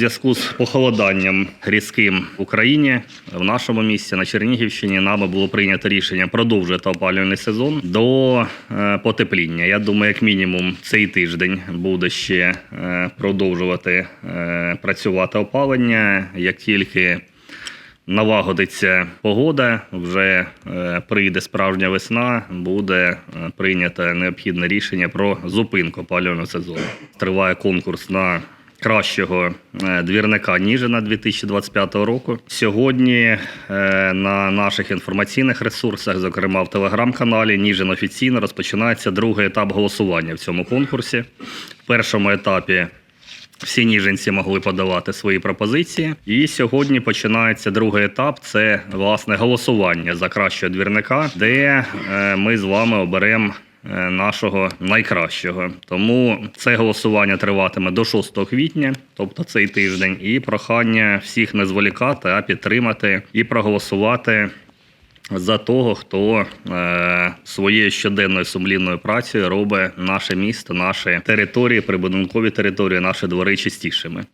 зв'язку з похолоданням різким в Україні в нашому місті на Чернігівщині нами було прийнято рішення продовжити опалювальний сезон до е, потепління. Я думаю, як мінімум цей тиждень буде ще е, продовжувати е, працювати опалення. Як тільки налагодиться погода, вже прийде справжня весна, буде прийнято необхідне рішення про зупинку опалювального сезону. Триває конкурс на кращого е, двірника Ніжина 2025 року. Сьогодні е, на наших інформаційних ресурсах, зокрема в телеграм-каналі Ніжин офіційно розпочинається другий етап голосування в цьому конкурсі. В першому етапі всі ніженці могли подавати свої пропозиції. І сьогодні починається другий етап це власне голосування за кращого двірника, де е, ми з вами оберемо. Е, Нашого найкращого, тому це голосування триватиме до 6 квітня, тобто цей тиждень, і прохання всіх не зволікати, а підтримати і проголосувати за того, хто е, своєю щоденною сумлінною працею робить наше місто, наші території, прибудинкові території, наші двори чистішими.